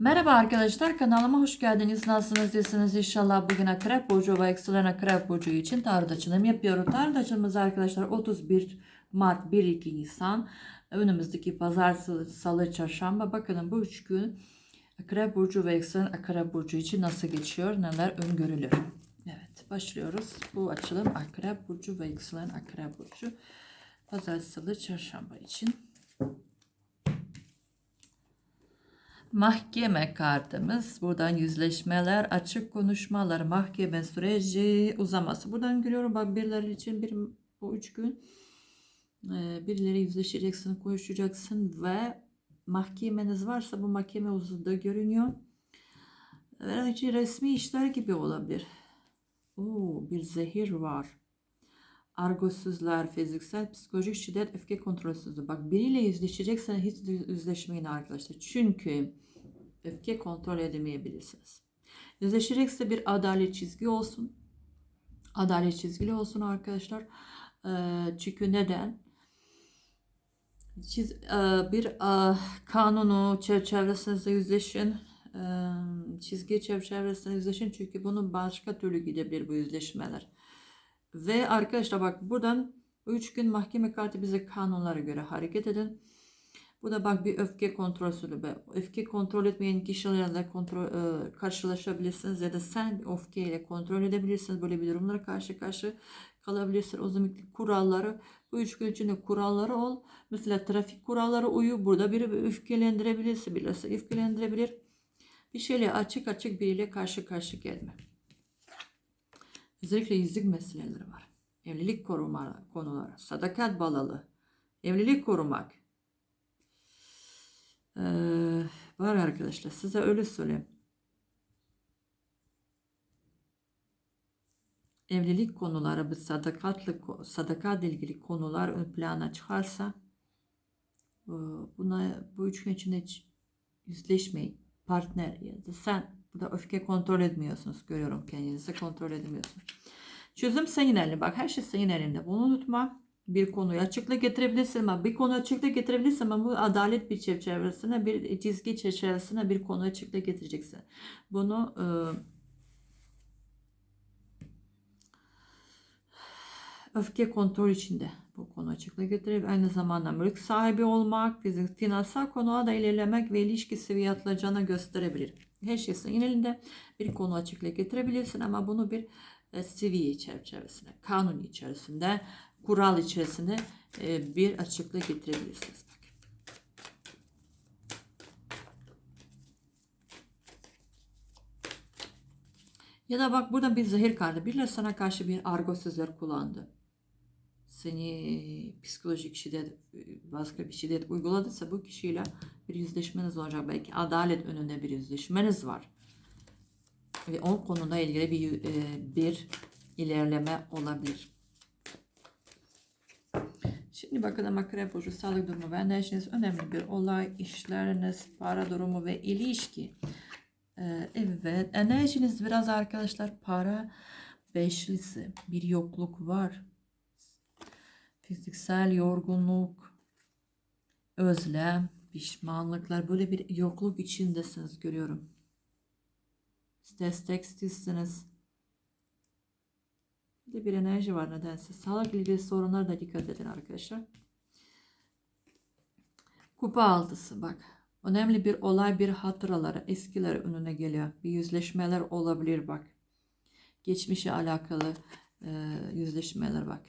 Merhaba arkadaşlar kanalıma hoş geldiniz. Nasılsınız iyisiniz inşallah bugün Akrep Burcu ve Ekselen Akrep Burcu için tarot açılım yapıyorum. Tarot açılımımız arkadaşlar 31 Mart 1-2 Nisan önümüzdeki pazar salı, çarşamba bakalım bu üç gün Akrep Burcu ve Ekselen Akrep Burcu için nasıl geçiyor neler öngörülür. Evet başlıyoruz. Bu açılım Akrep Burcu ve Ekselen Akrep Burcu pazar salı çarşamba için. Mahkeme kartımız. Buradan yüzleşmeler, açık konuşmalar, mahkeme süreci uzaması. Buradan görüyorum bak birileri için bir bu üç gün e, birileri yüzleşeceksin, konuşacaksın ve mahkemeniz varsa bu mahkeme uzadığı görünüyor. Belki resmi işler gibi olabilir. Oo, bir zehir var. Argosuzlar, fiziksel, psikolojik şiddet, öfke kontrolsüzlüğü. Bak biriyle yüzleşeceksen hiç yüzleşmeyin arkadaşlar. Çünkü öfke kontrol edemeyebilirsiniz. Yüzleşecekse bir adalet çizgi olsun. Adalet çizgili olsun arkadaşlar. Ee, çünkü neden? Çiz, e, bir e, kanunu çerçevesinde yüzleşin. E, çizgi çerçevesinde yüzleşin. Çünkü bunun başka türlü gidebilir bu yüzleşmeler. Ve arkadaşlar bak buradan 3 gün mahkeme kartı bize kanunlara göre hareket edin. Bu da bak bir öfke kontrolsüzlüğü. be. Öfke kontrol etmeyen kişilerle kontrol, e, karşılaşabilirsiniz ya da sen öfkeyle kontrol edebilirsiniz. Böyle bir durumlara karşı karşı kalabilirsin. O zaman kuralları bu üç gün içinde kuralları ol. Mesela trafik kuralları uyu. Burada biri öfkelendirebilirse birisi öfkelendirebilir. Bir şeyle açık açık biriyle karşı karşı gelme. Özellikle yüzlük meseleleri var. Evlilik koruma konuları, sadakat balalı, evlilik korumak. Ee, var arkadaşlar size öyle söyleyeyim. Evlilik konuları, bu sadakatlı, sadakat ilgili konular ön plana çıkarsa e, buna bu üç gün içinde hiç yüzleşmeyin. Partner ya da sen burada öfke kontrol etmiyorsunuz. Görüyorum kendinizi kontrol edemiyorsunuz. Çözüm senin elinde. Bak her şey senin elinde. Bunu unutma. Bir konuyu açıkla getirebilirsin ama bir konu açıkla getirebilirsin ama bu adalet bir çerçevesine bir çizgi çerçevesine bir konu açıkla getireceksin. Bunu e, öfke kontrol içinde bu konu açıkla getirip aynı zamanda mülk sahibi olmak, fizik, finansal konuğa da ilerlemek ve ilişki seviye atılacağını gösterebilir. Her şey senin elinde bir konu açıkla getirebilirsin ama bunu bir seviye çerçevesinde, kanun içerisinde, kural içerisinde e, bir açıklık getirebilirsiniz. Ya da bak burada bir zehir kartı. Birileri sana karşı bir argo sözler kullandı. Seni psikolojik şiddet, başka bir şiddet uyguladıysa bu kişiyle bir yüzleşmeniz olacak. Belki adalet önünde bir yüzleşmeniz var. Ve o konuda ilgili bir, e, bir ilerleme olabilir. Şimdi bakalım akrep burcu sağlık durumu ve enerjiniz önemli bir olay, işleriniz, para durumu ve ilişki. Ee, evet enerjiniz biraz arkadaşlar para beşlisi bir yokluk var. Fiziksel yorgunluk, özlem, pişmanlıklar böyle bir yokluk içindesiniz görüyorum. Destek istisiniz. Bir de bir enerji var nedense. Sağlık ilgili sorunlara da dikkat edin arkadaşlar. Kupa altısı bak. Önemli bir olay, bir hatıraları, eskiler önüne geliyor. Bir yüzleşmeler olabilir bak. Geçmişe alakalı e, yüzleşmeler bak.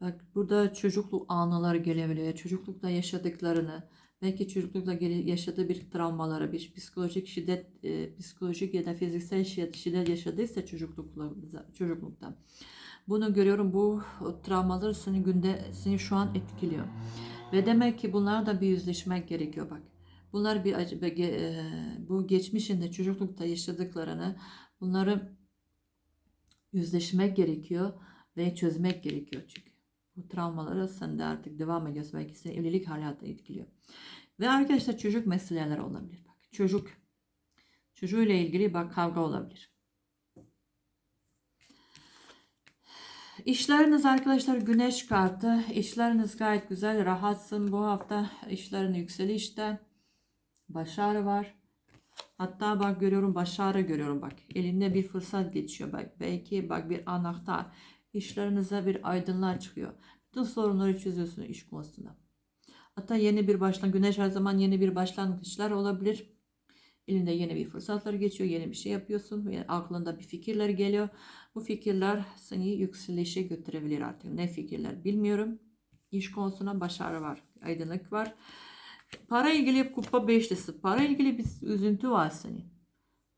Bak burada çocukluk anılar gelebiliyor. Çocuklukta yaşadıklarını, belki çocuklukta yaşadığı bir travmaları, bir psikolojik şiddet, e, psikolojik ya da fiziksel şiddet, yaşadıysa çocuklukla, çocuklukta. Bunu görüyorum. Bu travmalar seni günde seni şu an etkiliyor. Ve demek ki bunlar da bir yüzleşmek gerekiyor bak. Bunlar bir e, bu geçmişinde çocuklukta yaşadıklarını bunları yüzleşmek gerekiyor ve çözmek gerekiyor çünkü. Bu travmaları sende artık devam ediyorsa belki seni evlilik hayatı etkiliyor. Ve arkadaşlar çocuk meseleler olabilir. Bak çocuk çocuğuyla ilgili bak kavga olabilir. İşleriniz arkadaşlar güneş kartı. İşleriniz gayet güzel. Rahatsın bu hafta. İşlerin yükselişte. Başarı var. Hatta bak görüyorum başarı görüyorum bak. Elinde bir fırsat geçiyor bak. Belki bak bir anahtar. İşlerinize bir aydınlığa çıkıyor. Bütün sorunları çözüyorsun iş konusunda. Hatta yeni bir başlangıç. Güneş her zaman yeni bir başlangıçlar olabilir. Elinde yeni bir fırsatlar geçiyor. Yeni bir şey yapıyorsun. Ve aklında bir fikirler geliyor. Bu fikirler seni yükselişe götürebilir artık. Ne fikirler bilmiyorum. İş konusuna başarı var. Aydınlık var. Para ilgili kupa beşlisi. Para ilgili bir üzüntü var senin.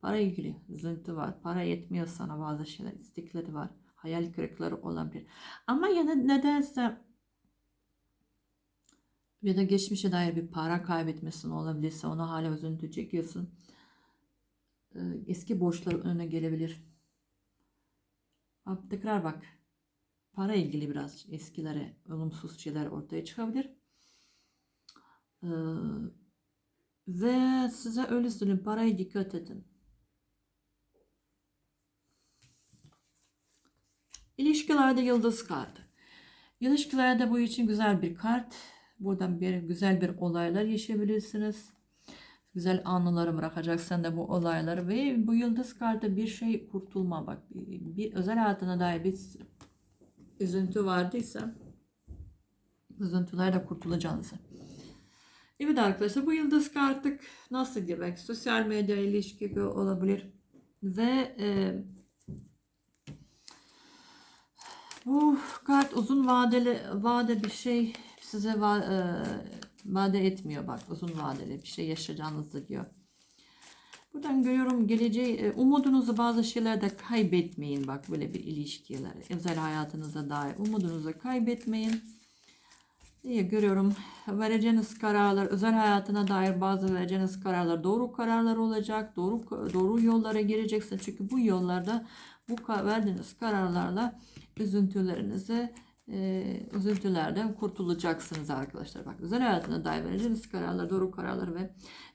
Para ilgili üzüntü var. Para yetmiyor sana bazı şeyler. istekleri var. Hayal kırıkları olabilir. Ama yine nedense ya da geçmişe dair bir para kaybetmesin olabilirse ona hala üzüntü çekiyorsun. Ee, Eski borçlar önüne gelebilir. Bak, tekrar bak. Para ilgili biraz eskilere olumsuz şeyler ortaya çıkabilir. Ee, ve size öyle söyleyeyim paraya dikkat edin. İlişkilerde yıldız kartı. İlişkilerde bu için güzel bir kart. Buradan bir güzel bir olaylar yaşayabilirsiniz. Güzel anıları bırakacaksın da bu olayları ve bu yıldız kartı bir şey kurtulma bak. Bir, özel hayatına dair bir üzüntü vardıysa üzüntülerle kurtulacağınızı. Evet arkadaşlar bu yıldız kartı nasıl demek? Sosyal medya ilişki olabilir. Ve e, bu kart uzun vadeli vade bir şey size va, e, vade etmiyor bak uzun vadeli bir şey yaşayacağınızı diyor. Buradan görüyorum geleceği e, umudunuzu bazı şeylerde kaybetmeyin bak böyle bir ilişkiler özel hayatınıza dair umudunuzu kaybetmeyin. İyi görüyorum vereceğiniz kararlar özel hayatına dair bazı vereceğiniz kararlar doğru kararlar olacak doğru doğru yollara gireceksin çünkü bu yollarda bu verdiğiniz kararlarla üzüntülerinizi e, üzüntülerden kurtulacaksınız arkadaşlar. Bak özel hayatına dair vereceğiniz kararlar, doğru kararlar ve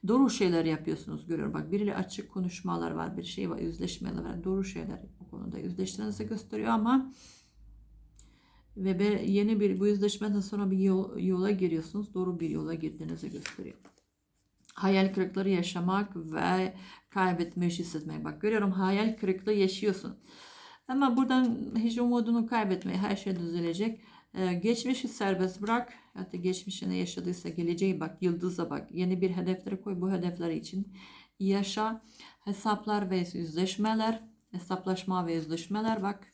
doğru şeyler yapıyorsunuz görüyorum. Bak biriyle açık konuşmalar var, bir şey var, yüzleşmeler var. Doğru şeyler bu konuda yüzleştiğinizi gösteriyor ama ve yeni bir bu yüzleşmeden sonra bir yol, yola giriyorsunuz. Doğru bir yola girdiğinizi gösteriyor. Hayal kırıkları yaşamak ve kaybetme hissetmek. Bak görüyorum hayal kırıklığı yaşıyorsun. Ama buradan hiç umudunu kaybetmeyi her şey düzelecek. Ee, geçmişi serbest bırak. Hatta geçmişe ne yaşadıysa geleceği bak, yıldıza bak. Yeni bir hedefleri koy bu hedefler için. Yaşa. Hesaplar ve yüzleşmeler. Hesaplaşma ve yüzleşmeler bak.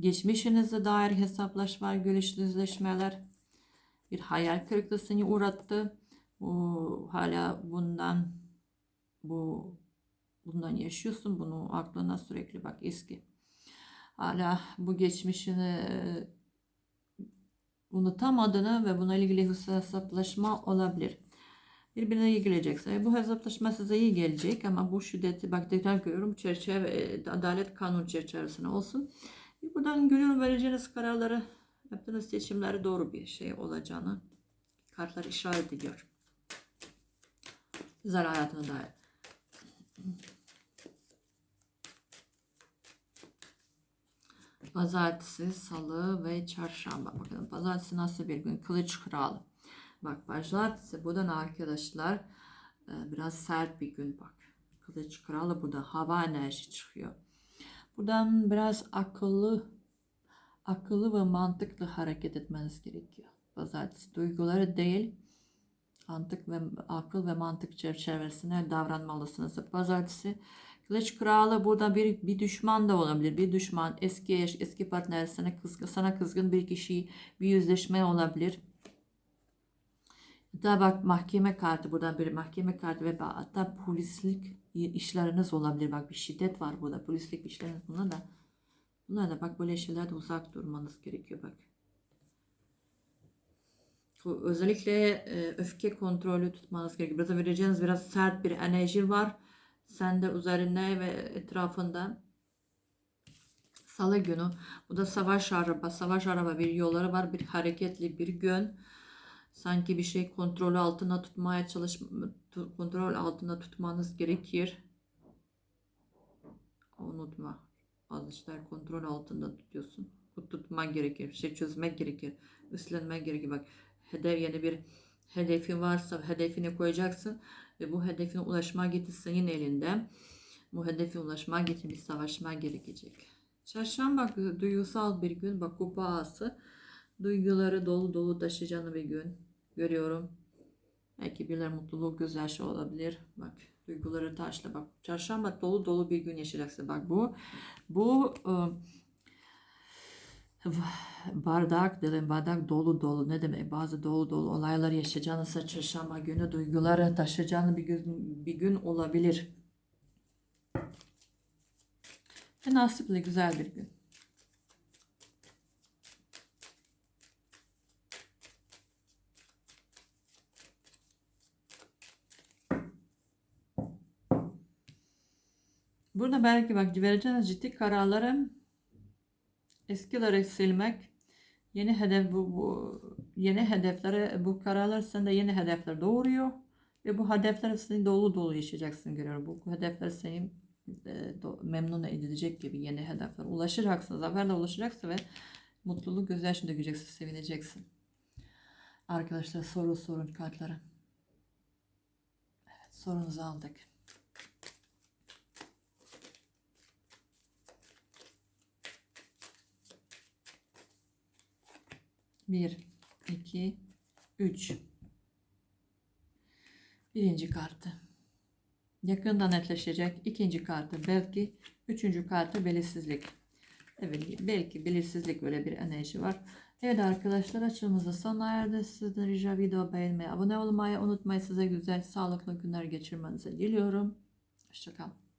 Geçmişinize dair hesaplaşma, görüşlü yüzleşmeler. Bir hayal kırıklığı seni uğrattı. Bu, hala bundan bu bundan yaşıyorsun. Bunu aklına sürekli bak eski hala bu geçmişini e, unutamadığını ve buna ilgili hesaplaşma olabilir. Birbirine iyi gelecekse. Bu hesaplaşma size iyi gelecek ama bu şiddeti bak tekrar görüyorum çerçeve e, adalet kanun çerçevesine olsun. Buradan görüyorum vereceğiniz kararları yaptığınız seçimleri doğru bir şey olacağını kartlar işaret ediyor. Güzel hayatına dair. Pazartesi, salı ve çarşamba. Bakalım pazartesi nasıl bir gün? Kılıç kralı. Bak pazartesi buradan arkadaşlar e, biraz sert bir gün bak. Kılıç kralı burada hava enerji çıkıyor. Buradan biraz akıllı akıllı ve mantıklı hareket etmeniz gerekiyor. Pazartesi duyguları değil mantık ve akıl ve mantık çerçevesine davranmalısınız. Pazartesi Kılıç kralı burada bir, bir düşman da olabilir. Bir düşman, eski eş, eski partner, sana kızgın, sana kızgın bir kişi, bir yüzleşme olabilir. Hatta bak mahkeme kartı buradan bir mahkeme kartı ve hatta polislik işleriniz olabilir. Bak bir şiddet var burada. Polislik işleriniz buna da. Buna da bak böyle şeylerde uzak durmanız gerekiyor bak. Özellikle e, öfke kontrolü tutmanız gerekiyor. Burada vereceğiniz biraz sert bir enerji var sen de üzerine ve etrafında salı günü bu da savaş araba savaş araba bir yolları var bir hareketli bir gün sanki bir şey kontrol altına tutmaya çalış kontrol altında tutmanız gerekir unutma bazı kontrol altında tutuyorsun tutmak gerekir. Bir şey çözmek gerekir. Üstlenmek gerekir. Bak hedef yeni bir hedefin varsa hedefini koyacaksın ve bu hedefine ulaşmak için senin elinde. Bu hedefe ulaşmak için bir savaşmak gerekecek. Çarşamba duygusal bir gün. Bak kupa ağası. Duyguları dolu dolu taşıyacağını bir gün görüyorum. Belki birileri mutluluk gözyaşı olabilir. Bak duyguları taşla bak. Çarşamba dolu dolu bir gün yaşayacaksın. Bak bu bu e, bardak dedim bardak dolu dolu ne demek bazı dolu dolu olaylar yaşayacağınızsa çarşamba günü duyguları taşıyacağını bir gün bir gün olabilir. Ve nasipli güzel bir gün. Burada belki bak vereceğiniz ciddi kararları eskileri silmek, yeni hedef bu, bu yeni hedeflere bu kararlar sende yeni hedefler doğuruyor ve bu hedefler seni dolu dolu yaşayacaksın görüyorum. Bu hedefler seni e, do- memnun edilecek gibi yeni hedefler ulaşacaksın, zaferle ulaşacaksın ve mutluluk gözyaşı dökeceksin, sevineceksin. Arkadaşlar soru sorun kartlara. Evet, sorunuzu aldık. Bir, iki, üç. Birinci kartı. Yakında netleşecek. İkinci kartı belki. Üçüncü kartı belirsizlik. Evet belki belirsizlik böyle bir enerji var. Evet arkadaşlar açılımızı sona erdi. Sizden rica video beğenmeyi, abone olmayı unutmayın. Size güzel, sağlıklı günler geçirmenizi diliyorum. Hoşçakalın.